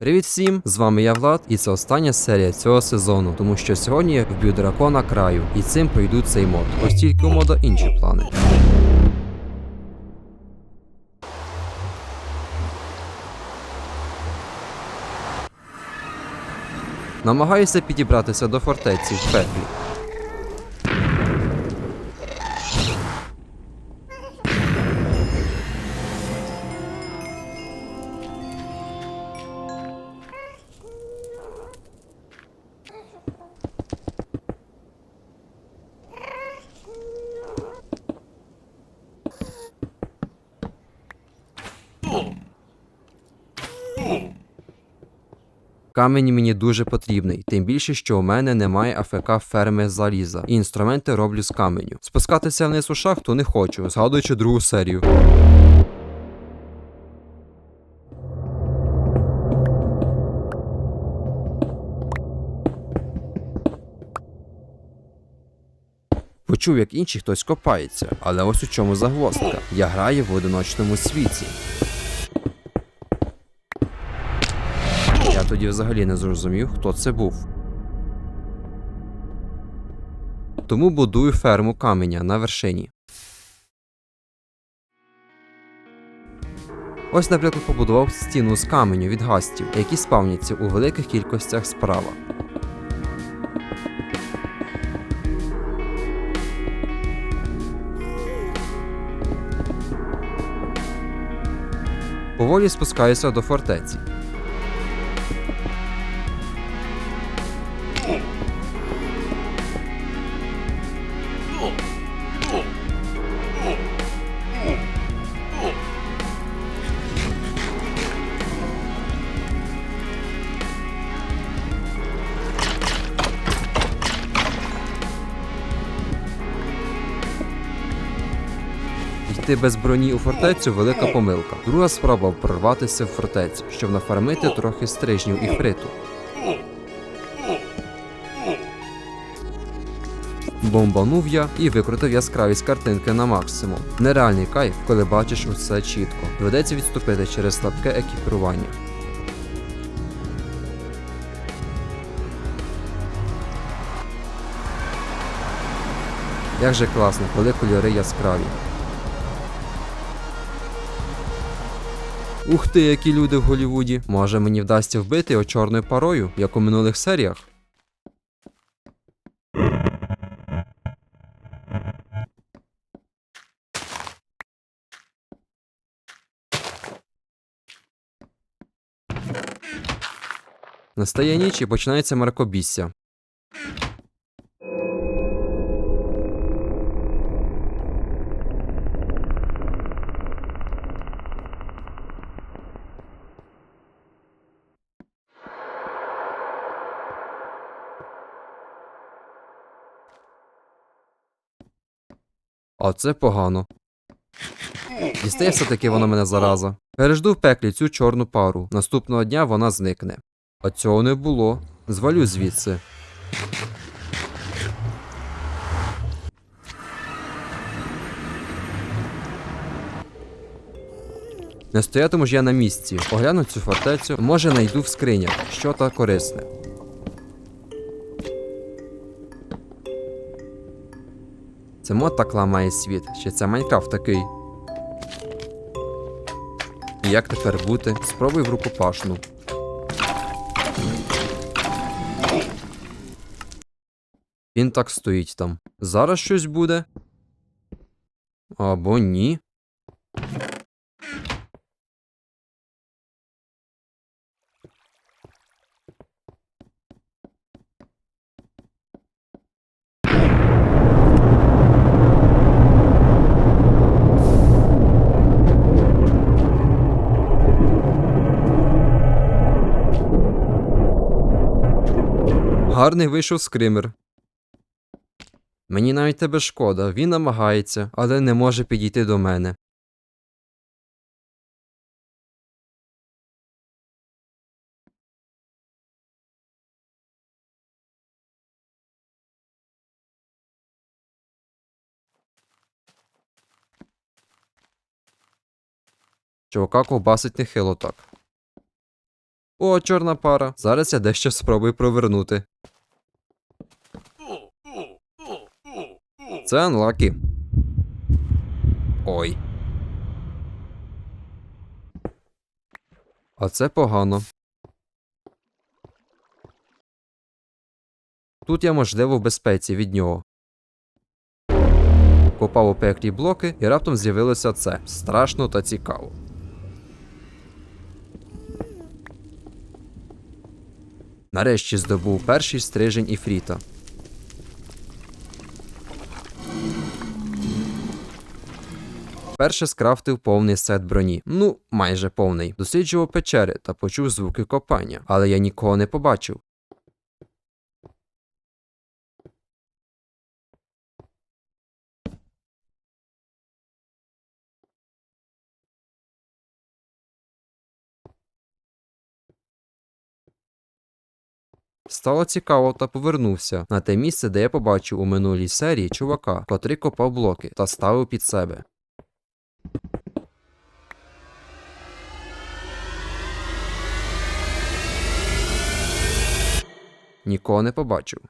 Привіт всім! З вами я Влад, і це остання серія цього сезону, тому що сьогодні я вб'ю дракона краю, і цим пройду цей мод. Ось тільки у мода інші плани. Намагаюся підібратися до фортеці в петлі. Камінь мені дуже потрібний, тим більше, що у мене немає АФК ферми заліза, і інструменти роблю з каменю. Спускатися вниз у шахту не хочу, згадуючи другу серію. Почув, як інший хтось копається, але ось у чому загвоздка. Я граю в одиночному світі. Тоді взагалі не зрозумів, хто це був. Тому будую ферму каменя на вершині. Ось, наприклад, побудував стіну з каменю від гастів, які спавняться у великих кількостях справа. Поволі спускаюся до фортеці. Йти без броні у фортецю велика помилка. Друга спроба прорватися в фортецю, щоб нафармити трохи стрижнів і фриту. Бомбанув я і викрутив яскравість картинки на максимум. Нереальний кайф, коли бачиш усе чітко. Доведеться відступити через слабке екіпірування. Як же класно, коли кольори яскраві. Ух ти, які люди в Голівуді. Може мені вдасться вбити його чорною парою, як у минулих серіях? Настає ніч і починається мракобісся. А це погано. Дістає все-таки воно мене зараза. Пережду в пеклі цю чорну пару. Наступного дня вона зникне. А цього не було. Звалю звідси. Не стоятиму ж я на місці. Огляну цю фортецю, може найду в скринях, що та корисне. Це мод так ламає світ, чи це Майнкрафт такий. І як тепер бути? Спробуй в рукопашну. Він так стоїть там. Зараз щось буде. Або ні. Гарний вийшов скример. Мені навіть тебе шкода, він намагається, але не може підійти до мене. Чувака ковбасить нехило так. О, чорна пара. Зараз я дещо спробую провернути. Це анлакі. Ой. А це погано. Тут я, можливо, в безпеці від нього. Попав у пеклі блоки і раптом з'явилося це. Страшно та цікаво. Нарешті здобув перший стрижень іфріта. Перше скрафтив повний сет броні. Ну, майже повний. Досліджував печери та почув звуки копання, але я нікого не побачив. Стало цікаво та повернувся на те місце, де я побачив у минулій серії чувака, котрий копав блоки та ставив під себе. Нікого не побачив.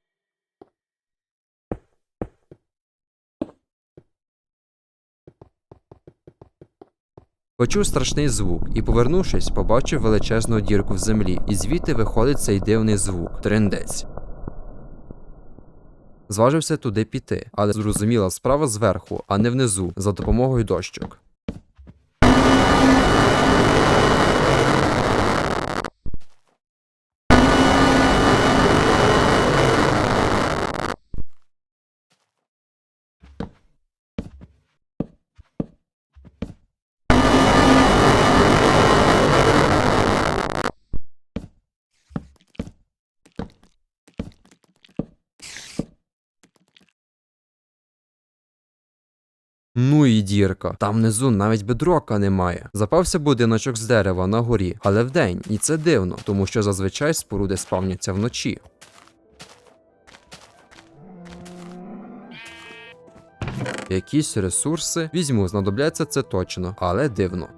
Почув страшний звук і, повернувшись, побачив величезну дірку в землі, і звідти виходить цей дивний звук трендець. Зважився туди піти, але зрозуміла справа зверху, а не внизу, за допомогою дощок. Ну і дірка. Там внизу навіть бедрока немає. Запався будиночок з дерева на горі, але вдень, і це дивно, тому що зазвичай споруди спавняться вночі. Якісь ресурси візьму, знадобляться це точно, але дивно.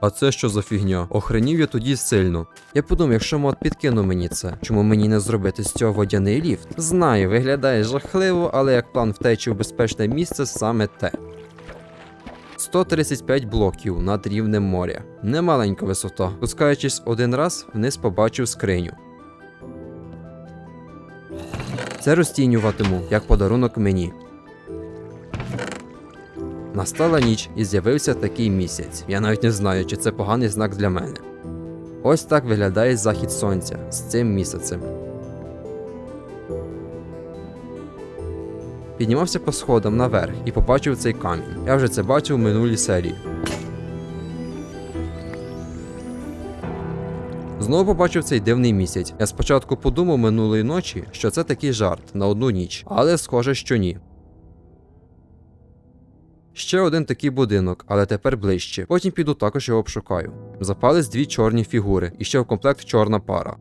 А це що за фігня? Охренів я тоді сильно. Я подумав, якщо мод підкинув мені це, чому мені не зробити з цього водяний ліфт? Знаю, виглядає жахливо, але як план втечі в безпечне місце саме те. 135 блоків над рівнем моря. Немаленька висота. Пускаючись один раз, вниз побачив скриню. Це розцінюватиму як подарунок мені. Настала ніч і з'явився такий місяць. Я навіть не знаю, чи це поганий знак для мене. Ось так виглядає захід сонця з цим місяцем. Піднімався по сходам наверх і побачив цей камінь. Я вже це бачив в минулій серії. Знову побачив цей дивний місяць. Я спочатку подумав минулої ночі, що це такий жарт на одну ніч, але схоже, що ні. Ще один такий будинок, але тепер ближче. Потім піду також його обшукаю. Запались дві чорні фігури, і ще в комплект чорна пара.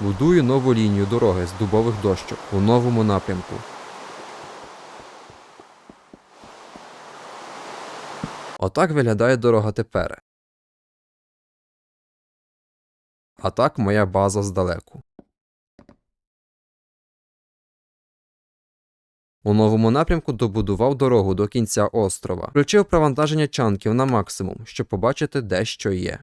Будую нову лінію дороги з дубових дощок у новому напрямку. Отак виглядає дорога тепер. А так моя база здалеку. У новому напрямку добудував дорогу до кінця острова. Включив провантаження чанків на максимум, щоб побачити, де що є.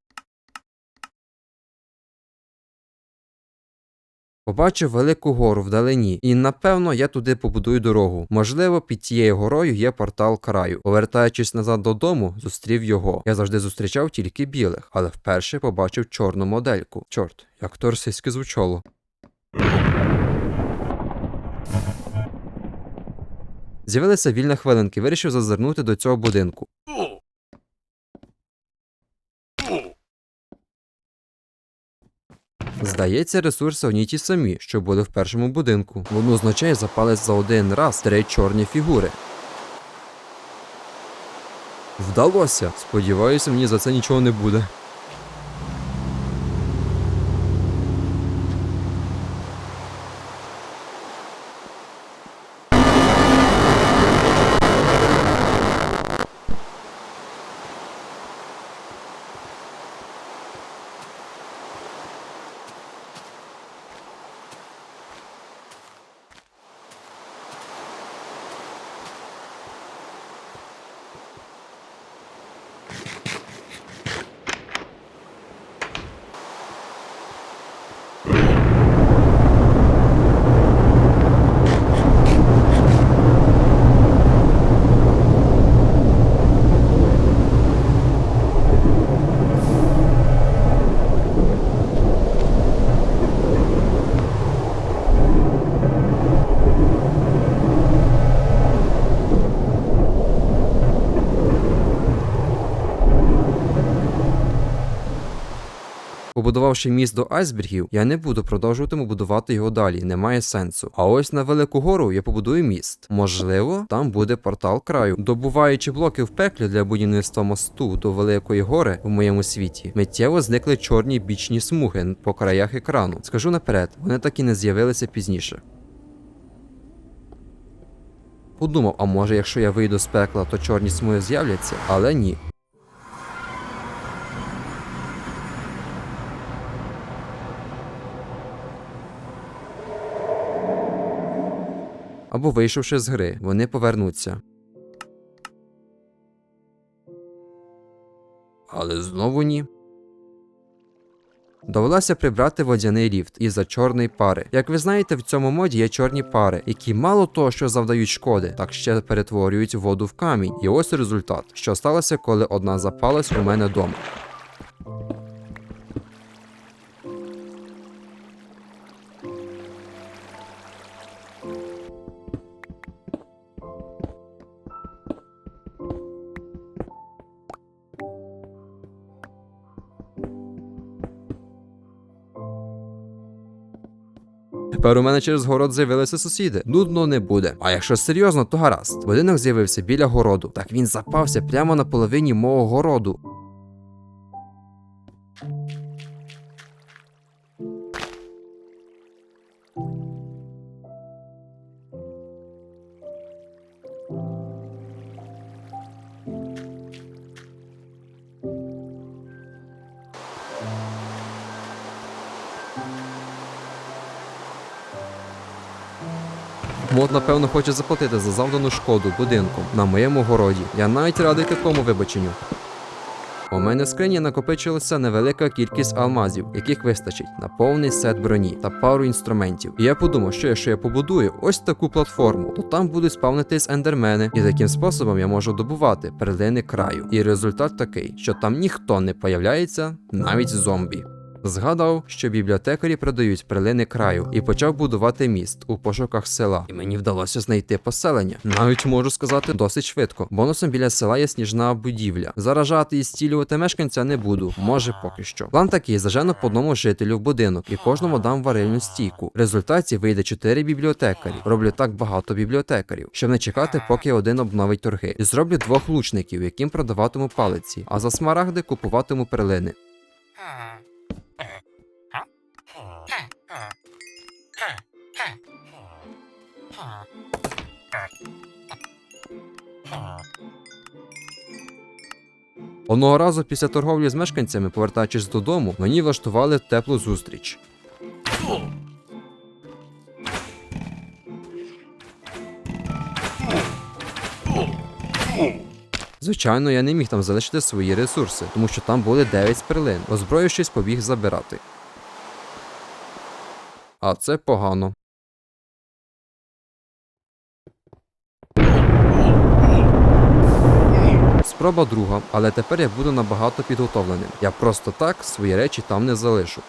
Побачив велику гору вдалині, і напевно я туди побудую дорогу. Можливо, під тією горою є портал краю. Повертаючись назад додому, зустрів його. Я завжди зустрічав тільки білих, але вперше побачив чорну модельку. Чорт, як то російське звучало. З'явилися вільна хвилинки, вирішив зазирнути до цього будинку. Здається, ресурси одні ті самі, що були в першому будинку. Воно означає запалець за один раз три чорні фігури. Вдалося! Сподіваюся, мені за це нічого не буде. Побудувавши міст до айсбергів, я не буду продовжуватиму будувати його далі, немає сенсу. А ось на велику гору я побудую міст. Можливо, там буде портал краю. Добуваючи блоки в пеклі для будівництва мосту до великої гори в моєму світі, миттєво зникли чорні бічні смуги по краях екрану. Скажу наперед, вони так і не з'явилися пізніше. Подумав, а може, якщо я вийду з пекла, то чорні смуги з'являться, але ні. Або вийшовши з гри, вони повернуться. Але знову ні. Довелося прибрати водяний ліфт із-за чорної пари. Як ви знаєте, в цьому моді є чорні пари, які мало того, що завдають шкоди, так ще перетворюють воду в камінь. І ось результат, що сталося, коли одна запалась у мене вдома. Тепер у мене через город з'явилися сусіди. Нудно не буде. А якщо серйозно, то гаразд. Будинок з'явився біля городу. Так він запався прямо на половині мого городу. Мод, напевно, хоче заплатити за завдану шкоду будинком на моєму городі. Я навіть радий такому вибаченню. У мене в скрині накопичилася невелика кількість алмазів, яких вистачить на повний сет броні та пару інструментів. І я подумав, що якщо я побудую ось таку платформу, то там будуть спавнитись ендермени, і таким способом я можу добувати перлини краю. І результат такий, що там ніхто не появляється, навіть зомбі. Згадав, що бібліотекарі продають перлини краю і почав будувати міст у пошуках села. І мені вдалося знайти поселення. Навіть можу сказати досить швидко. Бонусом біля села є сніжна будівля. Заражати і стілювати мешканця не буду, може поки що. План такий: зажену по одному жителю в будинок і кожному дам варильну стійку. В результаті вийде 4 бібліотекарі. Роблю так багато бібліотекарів, щоб не чекати, поки один обновить торги. І зроблю двох лучників, яким продаватиму палиці, а за смарагди купуватиму перлини. Одного разу після торговлі з мешканцями, повертаючись додому, мені влаштували теплу зустріч. Звичайно, я не міг там залишити свої ресурси, тому що там були 9 сперлин. Озброївшись, побіг забирати. А це погано. Спроба друга, але тепер я буду набагато підготовленим. Я просто так свої речі там не залишу.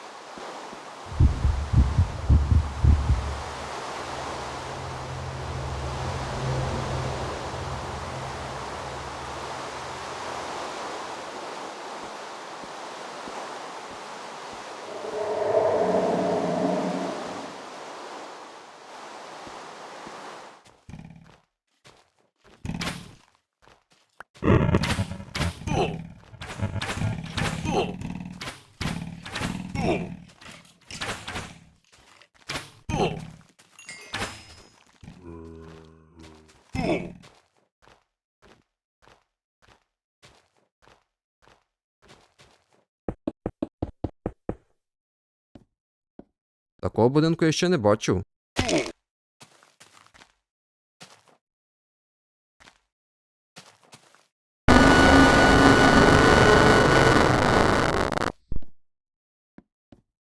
Такого будинку я ще не бачив.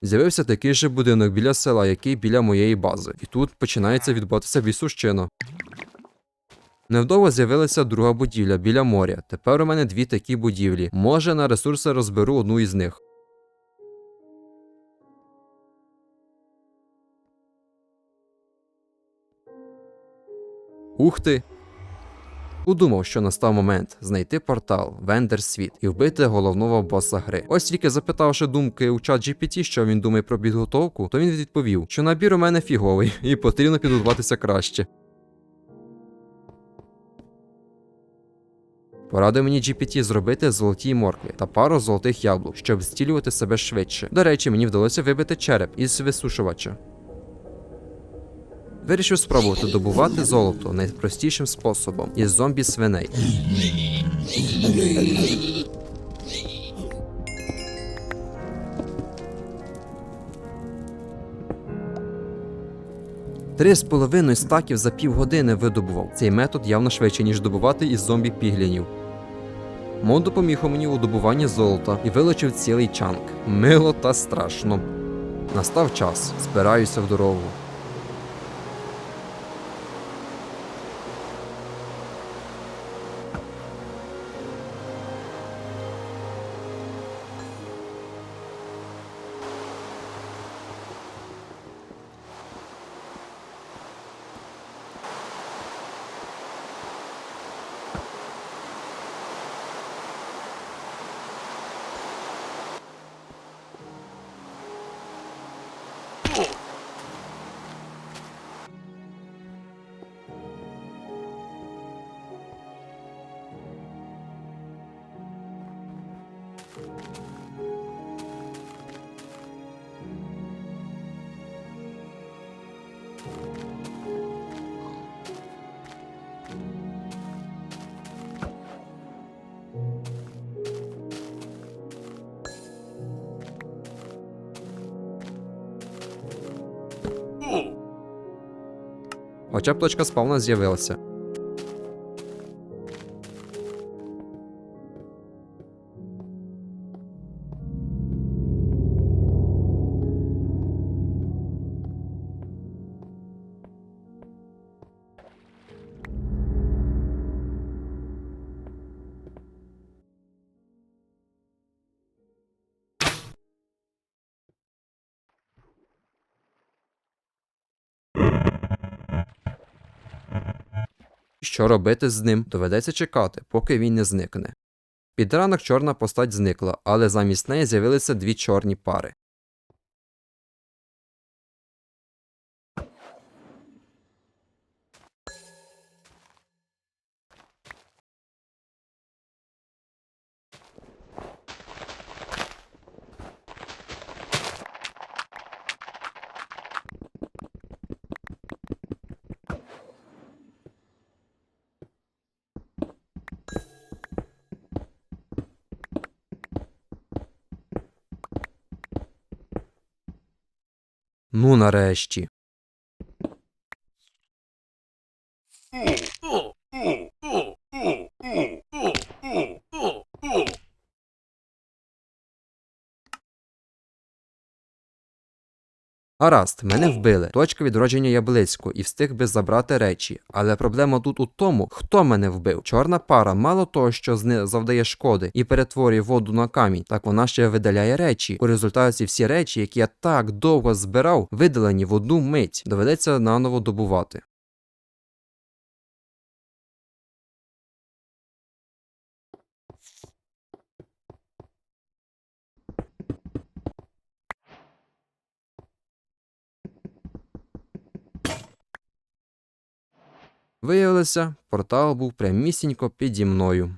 З'явився такий же будинок біля села, який біля моєї бази, і тут починається відбуватися бісущина. Невдовго з'явилася друга будівля біля моря. Тепер у мене дві такі будівлі. Може, на ресурси розберу одну із них. Ух ти! Удумав, що настав момент знайти портал Вендер Світ і вбити головного боса гри. Ось тільки запитавши думки у чат GPT, що він думає про підготовку, то він відповів, що набір у мене фіговий і потрібно підготуватися краще. Порадив мені GPT зробити золоті моркви та пару золотих яблук, щоб зцілювати себе швидше. До речі, мені вдалося вибити череп із висушувача. Вирішив спробувати добувати золото найпростішим способом із зомбі свиней. Три з половиною стаків за півгодини видобував. Цей метод явно швидше, ніж добувати із зомбі піглінів. Мод допоміг мені у добуванні золота і вилучив цілий чанк. Мило та страшно. Настав час, збираюся в дорогу. Хоча б точка спавна з'явилася. Що робити з ним? Доведеться чекати, поки він не зникне. Під ранок чорна постать зникла, але замість неї з'явилися дві чорні пари. Ну нарешті. Гаразд, мене вбили. Точка відродження я близько і встиг би забрати речі. Але проблема тут у тому, хто мене вбив. Чорна пара, мало того, що зни завдає шкоди і перетворює воду на камінь, так вона ще видаляє речі. У результаті всі речі, які я так довго збирав, видалені в одну мить. Доведеться наново добувати. Виявилося, портал був прямісінько піді мною.